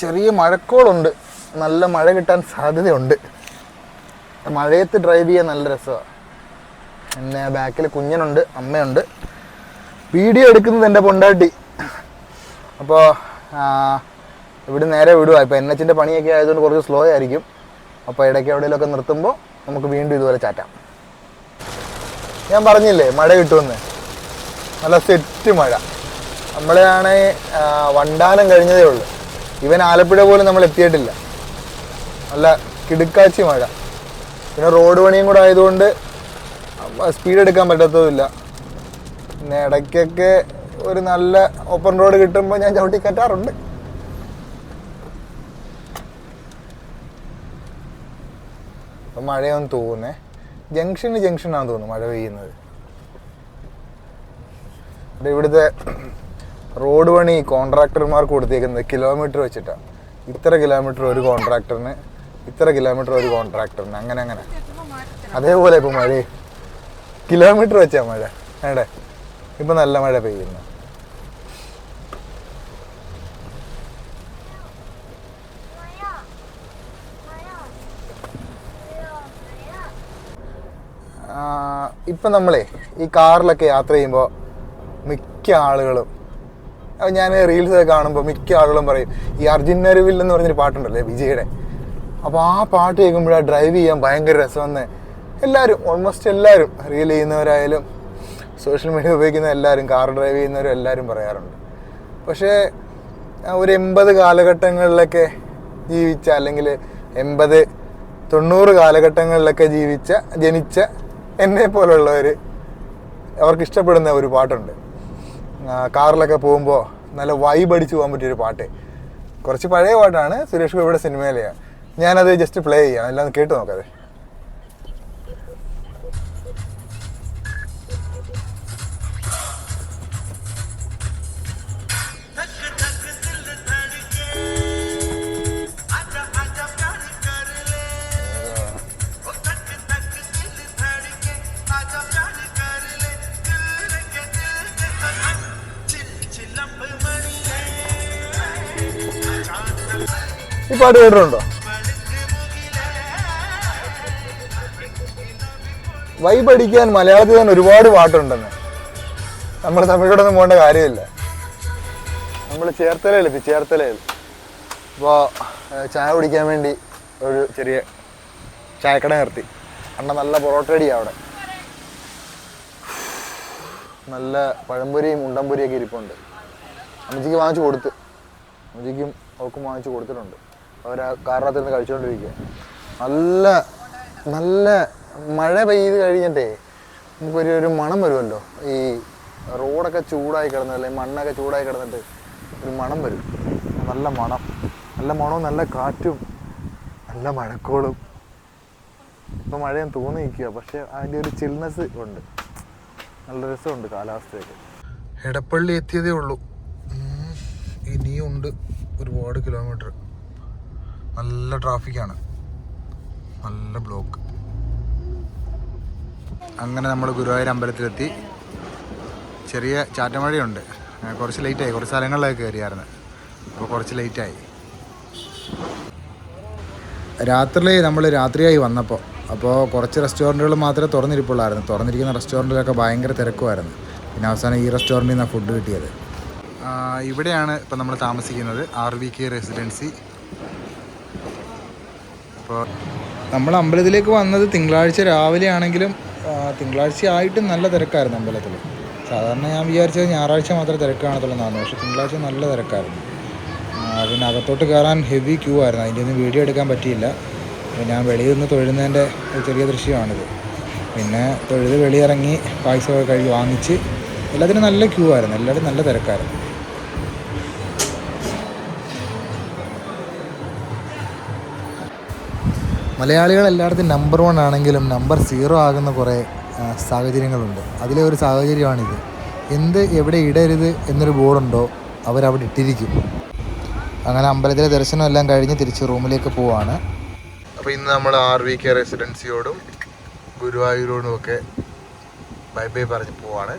ചെറിയ മഴക്കോളുണ്ട്. നല്ല മഴ കിട്ടാൻ സാധ്യതയുണ്ട്. മഴയത്ത് ഡ്രൈവ് ചെയ്യാൻ നല്ല രസമാണ് പിന്നെ ബാക്കിൽ കുഞ്ഞനുണ്ട് അമ്മയുണ്ട്. വീഡിയോ എടുക്കുന്നത് എന്റെ പൊണ്ടാട്ടി. അപ്പോൾ ഇവിടെ നേരെ വിടുക ഇപ്പോൾ എൻ എച്ചിന്റെ പണിയൊക്കെ ആയതുകൊണ്ട് കുറച്ച് സ്ലോ ആയിരിക്കും. അപ്പോൾ ഇടയ്ക്ക് എവിടെയെങ്കിലുമൊക്കെ നിർത്തുമ്പോൾ നമുക്ക് വീണ്ടും ഇതുപോലെ ചാറ്റാം. ഞാൻ പറഞ്ഞില്ലേ മഴ കിട്ടുമെന്ന്. നല്ല സെറ്റ് മഴ. നമ്മളെയാണ് വണ്ടാനം കഴിഞ്ഞതേ ഉള്ളൂ. ഇവൻ ആലപ്പുഴ പോലും നമ്മൾ എത്തിയിട്ടില്ല. നല്ല കിടുക്കാച്ചി മഴ. പിന്നെ റോഡ് പണിയും കൂടെ ആയതുകൊണ്ട് സ്പീഡ് എടുക്കാൻ പറ്റത്തതുമില്ല. പിന്നെ ഇടയ്ക്കൊക്കെ ഒരു നല്ല ഓപ്പൺ റോഡ് കിട്ടുമ്പോൾ ഞാൻ ചവിട്ടി കയറ്റാറുണ്ട് അപ്പം മഴയൊന്നും തോന്നുന്നേ. ജംഗ്ഷന് ജംഗ്ഷനാണെന്ന് തോന്നുന്നു മഴ പെയ്യുന്നത്. ഇവിടെ ഇവിടുത്തെ റോഡ് പണി കോൺട്രാക്ടർമാർക്ക് കൊടുത്തേക്കുന്നത് കിലോമീറ്റർ വെച്ചിട്ടാണ് ഇത്ര കിലോമീറ്റർ ഒരു കോൺട്രാക്ടറിന് ഇത്ര കിലോമീറ്റർ ഒരു കോൺട്രാക്ടറിന് അങ്ങനെ അങ്ങനെ. അതേപോലെ ഇപ്പോൾ മഴ. കിലോമീറ്റർ വെച്ചാ മഴ. വേണ്ടേ ഇപ്പം നല്ല മഴ പെയ്യുന്നു. ഇപ്പം നമ്മളെ ഈ കാറിലൊക്കെ യാത്ര ചെയ്യുമ്പോൾ മിക്ക ആളുകളും ഞാൻ റീൽസ് ഒക്കെ കാണുമ്പോൾ മിക്ക ആളുകളും പറയും ഈ അർജുൻ നരുവിൽ എന്ന് പറഞ്ഞൊരു പാട്ടുണ്ടല്ലേ വിജയുടെ? അപ്പോൾ ആ പാട്ട് കേൾക്കുമ്പോഴാണ് ഡ്രൈവ് ചെയ്യാൻ ഭയങ്കര രസമെന്ന് എല്ലാവരും ഓൾമോസ്റ്റ് എല്ലാവരും റീൽ ചെയ്യുന്നവരായാലും സോഷ്യൽ മീഡിയ ഉപയോഗിക്കുന്ന എല്ലാവരും കാർ ഡ്രൈവ് ചെയ്യുന്നവരും എല്ലാവരും പറയാറുണ്ട്. പക്ഷേ ഒരു എൺപത് കാലഘട്ടങ്ങളിലൊക്കെ ജീവിച്ച അല്ലെങ്കിൽ എൺപത് തൊണ്ണൂറ് കാലഘട്ടങ്ങളിലൊക്കെ ജീവിച്ച ജനിച്ച എന്നെ പോലുള്ളവർ അവർക്ക് ഇഷ്ടപ്പെടുന്ന ഒരു പാട്ടുണ്ട്. കാറിലൊക്കെ പോകുമ്പോൾ നല്ല വൈബ് അടിച്ച് പോകാൻ പറ്റിയൊരു പാട്ട്. കുറച്ച് പഴയ പാട്ടാണ് സുരേഷ് ഗോപിയുടെ സിനിമയിലെയാണ് ഞാനത് ജസ്റ്റ് പ്ലേ ചെയ്യാം. എല്ലാം കേട്ട് നോക്കാതെ ഈ പാട്ട് കേട്ടിട്ടുണ്ടോ? വൈബ് അടിക്കാൻ മലയാളത്തിൽ തന്നെ ഒരുപാട് പാട്ടുണ്ടെന്ന്. നമ്മൾ തമിഴോടൊന്നും പോകേണ്ട കാര്യമില്ല. നമ്മൾ ചേർത്തലയിലെത്തി ചേർത്തലയിൽ അപ്പോൾ ചായ കുടിക്കാൻ വേണ്ടി ഒരു ചെറിയ ചായക്കട നിർത്തി. അണ്ണ നല്ല പൊറോട്ട അടിയാണ് അവിടെ നല്ല പഴംപൊരിയും ഉണ്ടംപൊരിയൊക്കെ ഇരിപ്പുണ്ട്. അമ്മച്ചിക്ക് വാങ്ങിച്ചു കൊടുത്ത്. അമ്മച്ചിക്കും അവൾക്കും വാങ്ങിച്ചു കൊടുത്തിട്ടുണ്ട്. അവർ ആ കാറിനകത്ത് നിന്ന് കഴിച്ചുകൊണ്ടിരിക്കുക നല്ല നല്ല മഴ പെയ്ത് കഴിഞ്ഞിട്ടേ നമുക്കൊരു ഒരു മണം വരുമല്ലോ. ഈ റോഡൊക്കെ ചൂടായി കിടന്ന് അല്ലെങ്കിൽ മണ്ണൊക്കെ ചൂടായി കിടന്നിട്ട് ഒരു മണം വരും. നല്ല മണം. നല്ല മണവും നല്ല കാറ്റും നല്ല മഴക്കോളും. ഇപ്പം മഴയും തോന്നി നിൽക്കുക പക്ഷെ അതിന്റെ ഒരു ചിൽനെസ് ഉണ്ട്. നല്ല രസമുണ്ട് കാലാവസ്ഥയൊക്കെ. എടപ്പള്ളി എത്തിയതേ ഉള്ളൂ. ഇനിയുണ്ട് ഒരുപാട് കിലോമീറ്റർ. നല്ല ട്രാഫിക്കാണ്. നല്ല ബ്ലോക്ക്. അങ്ങനെ നമ്മൾ ഗുരുവായൂർ അമ്പലത്തിലെത്തി. ചെറിയ ചാറ്റമഴയുണ്ട്. കുറച്ച് ലേറ്റായി കുറച്ച് സ്ഥലങ്ങളിലൊക്കെ കയറിയായിരുന്നു. അപ്പോൾ കുറച്ച് ലേറ്റായി രാത്രി നമ്മൾ രാത്രിയായി വന്നപ്പോൾ അപ്പോൾ കുറച്ച് റെസ്റ്റോറന്റുകൾ മാത്രമേ തുറന്നിരിപ്പുള്ളായിരുന്നു. തുറന്നിരിക്കുന്ന റെസ്റ്റോറന്റിലൊക്കെ ഭയങ്കര തിരക്കുമായിരുന്നു. പിന്നെ അവസാനം ഈ റെസ്റ്റോറന്റിൽ നിന്നാണ് ഫുഡ് കിട്ടിയത്. ഇവിടെയാണ് ഇപ്പം നമ്മൾ താമസിക്കുന്നത്. ആർ വി കെ റെസിഡൻസി അപ്പോൾ നമ്മൾ അമ്പലത്തിലേക്ക് വന്നത് തിങ്കളാഴ്ച രാവിലെ ആണെങ്കിലും തിങ്കളാഴ്ച ആയിട്ടും നല്ല തിരക്കായിരുന്നു അമ്പലത്തിൽ. സാധാരണ ഞാൻ വിചാരിച്ചത് ഞായറാഴ്ച മാത്രമേ തിരക്ക് പക്ഷേ തിങ്കളാഴ്ച നല്ല തിരക്കായിരുന്നു. പിന്നെ അകത്തോട്ട് കയറാൻ ഹെവി ക്യൂ ആയിരുന്നു. അതിന്റെ ഒന്നും വീഡിയോ എടുക്കാൻ പറ്റിയില്ല. ഞാൻ വെളിയിൽ നിന്ന് തൊഴുന്നതിന്റെ ചെറിയ ദൃശ്യമാണിത്. പിന്നെ തൊഴുത് വെളിയിറങ്ങി പായസമൊക്കെ കഴുകി വാങ്ങിച്ച് എല്ലാത്തിനും നല്ല ക്യൂ ആയിരുന്നു. എല്ലാവരും നല്ല തിരക്കായിരുന്നു. മലയാളികൾ എല്ലായിടത്തും നമ്പർ വൺ ആണെങ്കിലും നമ്പർ സീറോ ആകുന്ന കുറേ സാഹചര്യങ്ങളുണ്ട്. അതിലെ ഒരു സാഹചര്യമാണിത്. എന്ത് എവിടെ ഇടരുത് എന്നൊരു ബോർഡുണ്ടോ അവരവിടെ ഇട്ടിരിക്കും. അങ്ങനെ അമ്പലത്തിലെ ദർശനം എല്ലാം കഴിഞ്ഞ് തിരിച്ച് റൂമിലേക്ക് പോവാണ്. അപ്പോൾ ഇന്ന് നമ്മൾ ആർ വി കെ റെസിഡൻസിയോടും ഗുരുവായൂരോടും ഒക്കെ ബൈ ബൈ പറഞ്ഞ് പോവാണ്.